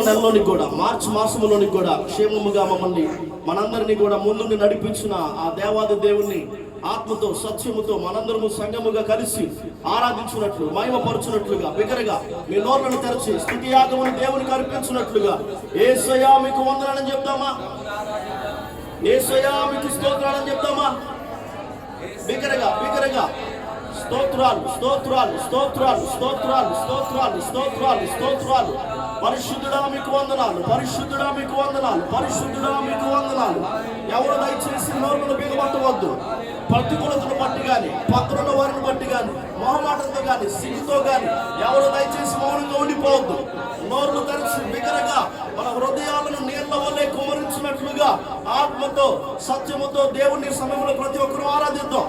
నెలలోనికి కూడా మార్చి మాసంలోనికి కూడా క్షేమముగా మమ్మల్ని మనందరినీ కూడా ముందుండి నడిపించిన ఆ దేవాది దేవుణ్ణి ఆత్మతో సత్యముతో మనందరము సంఘముగా కలిసి ఆరాధించినట్లు మహిమపరచునట్లుగా బిగరగా మీ నోర్లను తెరచి స్థుతి యాగముని దేవునికి అర్పించినట్లుగా ఏసయా మీకు వందనాలని చెప్తామా? ఏసయా మీకు స్తోత్రాలని చెప్తామా? బిగరగా బిగరగా స్తోత్రాలు స్తోత్రాలు స్తోత్రాలు స్తోత్రాలు స్తోత్రాలు స్తోత్రాలు స్తోత్రాలు. పరిశుద్ధుడా మీకు వందనాలు పరిశుద్ధుడా మీకు వందనాలు పరిశుద్ధుడా మీకు వందనాలు. ఎవరు దయచేసి నోరును బిగబట్టవద్దు. ప్రతికూలతను బట్టి కానీ పక్కనున్న వారిని బట్టి కానీ మొహమాటంతో కానీ సిగ్గుతో కానీ ఎవరు దయచేసి మౌనంగా ఉండిపోవద్దు. నోరును తెరచి బిగరగా మన హృదయాలను నీళ్ళ వల్లే కుమరించినట్లుగా ఆత్మతో సత్యముతో దేవుని సమయంలో ప్రతి ఒక్కరూ ఆరాధిద్దాం.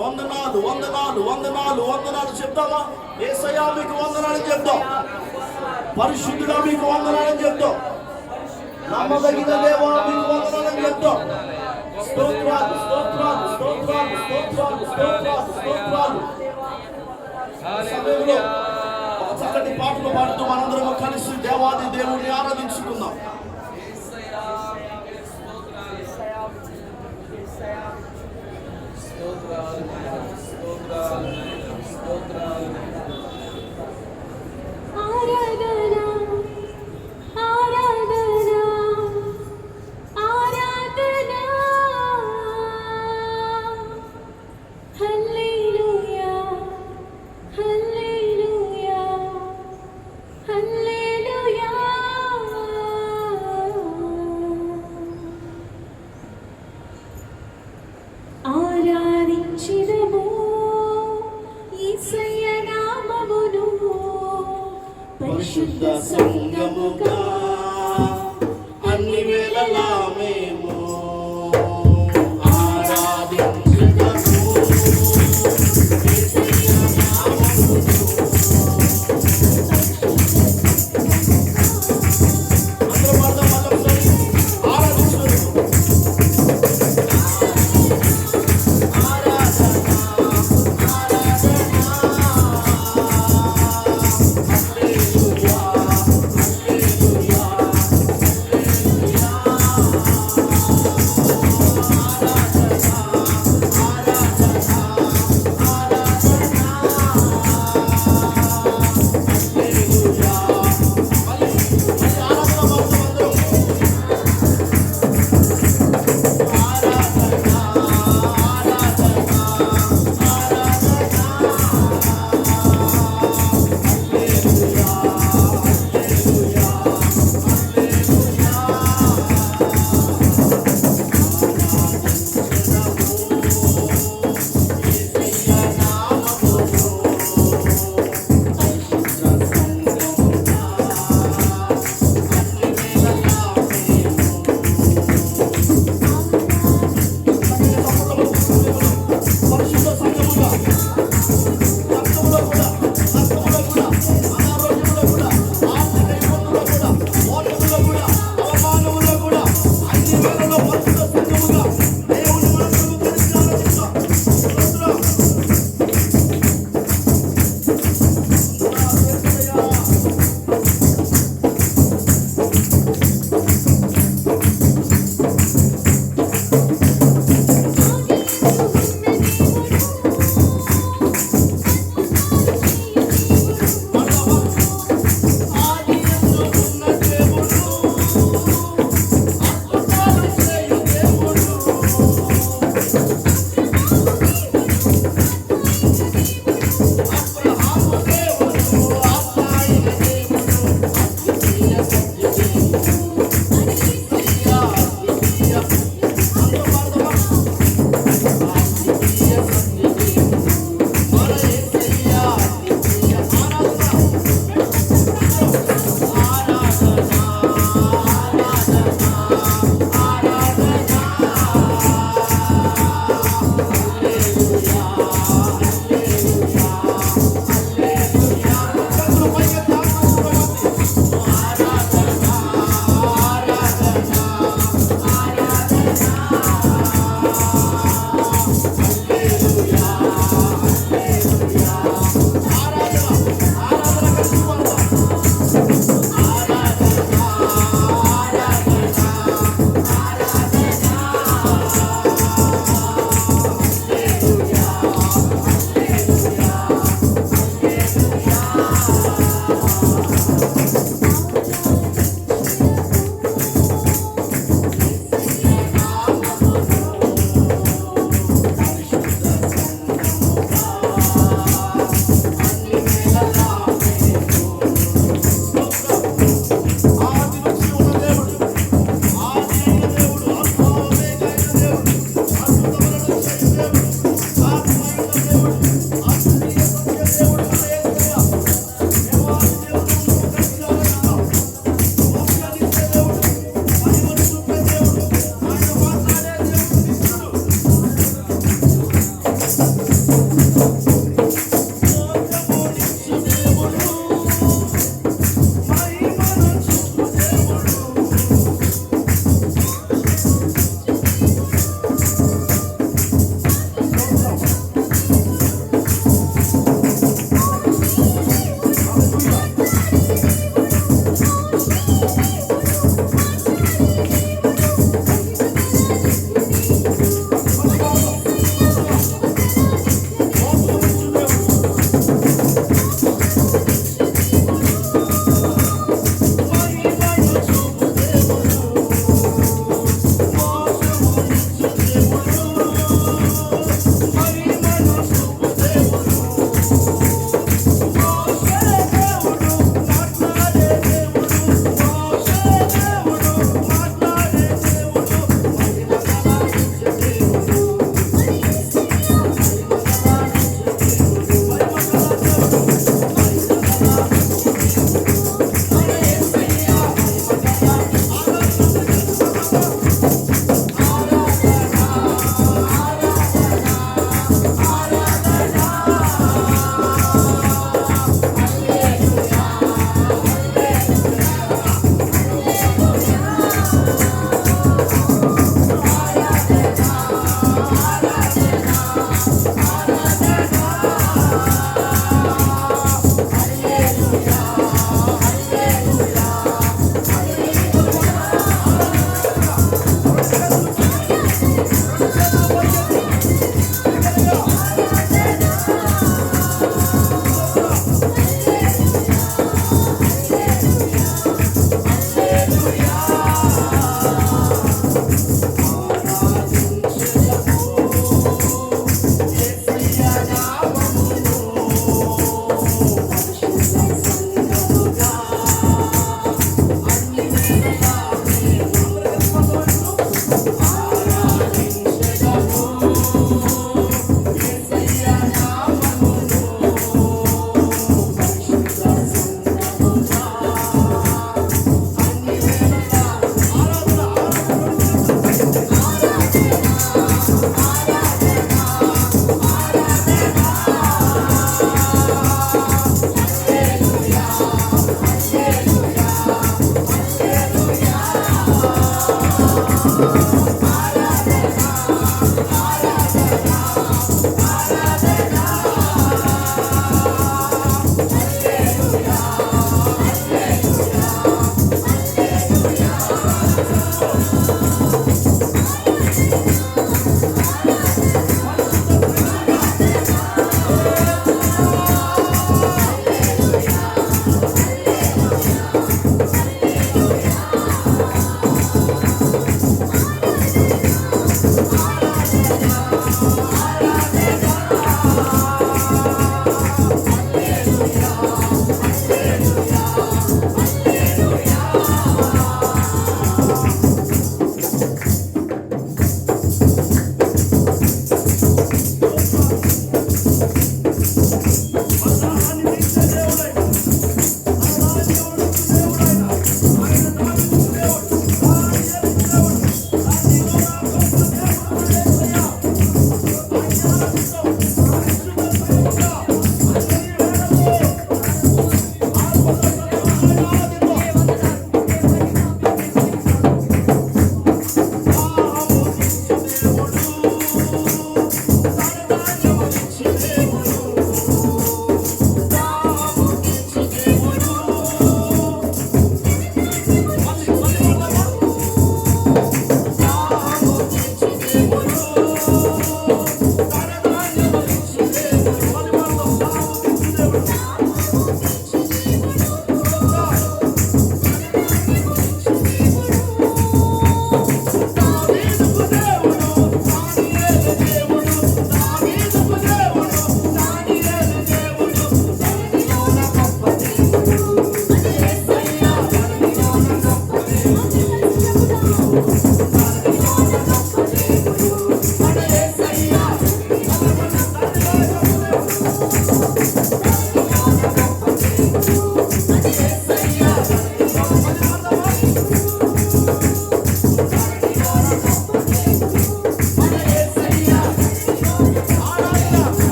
వందనాలు వందనాలు వందనాలు వందనాలు చెప్తామా ఏసయ్యా మీకు వందనాలు చెప్తాం. పరిశుద్ధుడా మీకు వందనాలు చెప్తాం. నమ్మదగిన దేవా మీకు వందనాలు చెప్తాం. స్తోత్రాలు స్తోత్రాలు స్తోత్రాలు స్తోత్రాలు స్తోత్రాలు స్తోత్రాలు. సమయంలో చక్కటి పాటలు పాడుతూ మనందరం కలిసి దేవాది దేవుడిని ఆరాధించుకుందాం. స్తోత్రాలు స్తోత్రాలు స్తోత్రాలు. పరిశుద్ధ సంగముగా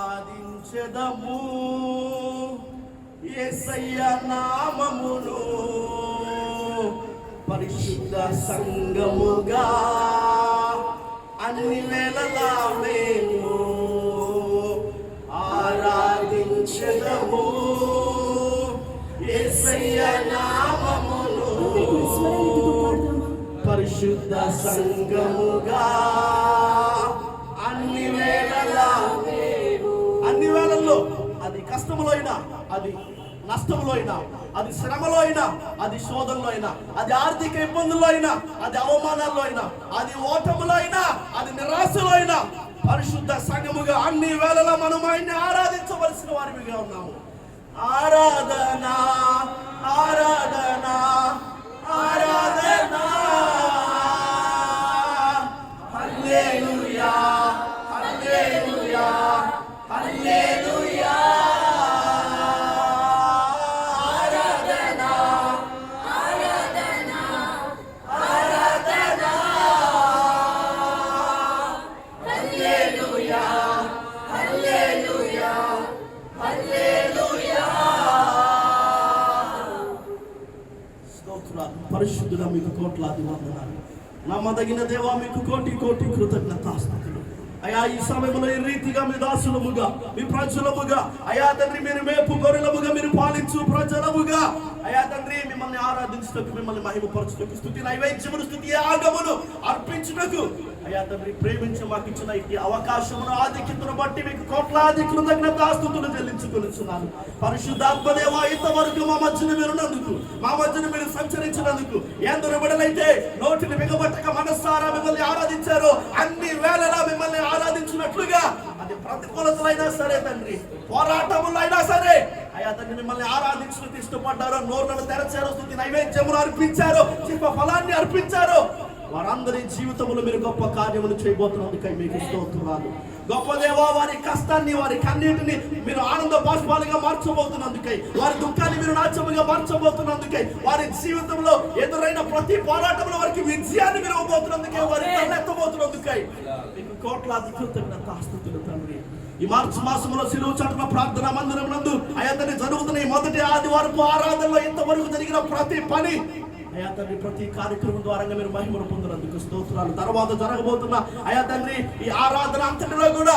ఆరాధించదము యేసయ్య నామమును. పరిశుద్ధ సంగముగా సంగముగా అన్ని వేళలా అన్ని వేళల్లో అది కష్టములో అయినా అది నష్టంలో అయినా అది శ్రమలో అయినా అది శోధనలో అయినా అది ఆర్థిక ఇబ్బందుల్లో అయినా అది అవమానాల్లో అయినా అది ఓటములో అయినా అది నిరాశలో అయినా పరిశుద్ధ సంఘముగా అన్ని వేళలా మనం ఆయన్ని ఆరాధించవలసిన వారిగా ఉన్నాము. ఆరాధన ఆరాధన ఆరాధన. Aleluia. నమ్మదగిన దేవా మీకు కోటి కోటి కృతజ్ఞత అయా ఈ సమయంలో ఈ రీతిగా మీ దాసులముగా మీ ప్రజలముగా అయా తండ్రి మీరు మేపు గొర్రెలముగా మీరు పాలించు ప్రజలముగా అయా తండ్రి మిమ్మల్ని ఆరాధించుటకు మిమ్మల్ని మహిమపరచుటకు స్థుతి నైవేద్యములు స్థుతి ఆగమును అర్పించుటకు అయ్యా తండ్రి ప్రేమించి మాకు ఇచ్చిన ఈ అవకాశమును ఆధిక్యతను బట్టి మీకు కోట్లాది కృతజ్ఞతాస్తుతులు చెల్లించుకొనిచున్నాను. పరిశుద్ధాత్మదేవ ఇంతవరకు మా మధ్యన మీరున్నందుకు మా మధ్యన మీరు సంచరించినందుకు ఎందరు బిడలైతే నోటిని మిగబట్టక మనస్సారా మిమ్మల్ని ఆరాధించారో అన్ని వేళలా మిమ్మల్ని ఆరాధించినట్లుగా అది ప్రతికూలతలైనా సరే తండ్రి పోరాటములు అయినా సరే అయ్యా తండ్రి మిమ్మల్ని ఆరాధించడానికి ఇష్టపడ్డారో నోర్లను తెరచారో స్థుతి నైవేద్యమును అర్పించారో చిప్ప ఫలాన్ని అర్పించారో వారందరి జీవితంలో మీరు గొప్ప కార్యములు చేయబోతున్నందుకై మీకు స్తోత్రాలు. గొప్ప దేవా వారి కష్టాన్ని వారి కన్నీటిని మీరు ఆనంద బాష్పాలుగా మార్చబోతున్నందుకై వారి దుఃఖాన్ని మీరు నాట్యముగా మార్చబోతున్నందుకై వారి జీవితంలో ఎదురైన ప్రతి పోరాటంలో వారికి విజయాన్ని మీరు ఇవ్వబోతున్నందుకై వారి తలెత్తబోతున్నందుకై. మీకు కోట్లాది కృతజ్ఞత స్థుతులు తండ్రి. ఈ మార్చి మాసంలో సిలువు చాటున ప్రార్థన మందిరం నందు అయ్యా తండ్రి జరుగుతున్న ఈ మొదటి ఆదివారపు ఆరాధనలో ఇంతవరకు జరిగిన ప్రతి పని అయా తండ్రి ప్రతి కార్యక్రమం ద్వారా మీరు మహిమను పొందినందుకు స్తోత్రాలు. తర్వాత జరగబోతున్న అయా తండ్రి ఈ ఆరాధన అంతటిలో కూడా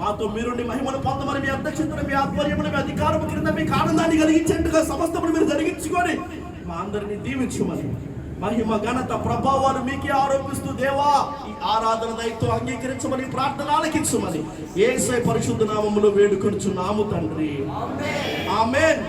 మాతో మీరుండి మహిమను పొందమని మీ అధ్యక్షతను మీ ఆధ్వర్యమును మీ అధికారము క్రింద మీకు ఆనందాన్ని కలిగించేట్టుగా సమస్తమును మీరు జరిగించుకొని మా అందరిని దీవించమని మహిమ ఘనత ప్రభావాలు మీకే ఆరోపిస్తూ దేవా ఈ ఆరాధన దయతో అంగీకరించమని ప్రార్థన ఆలకించమని ఏసై పరిశుద్ధ నామములో వేడుకొనుచున్నాము తండ్రి. ఆమేన్.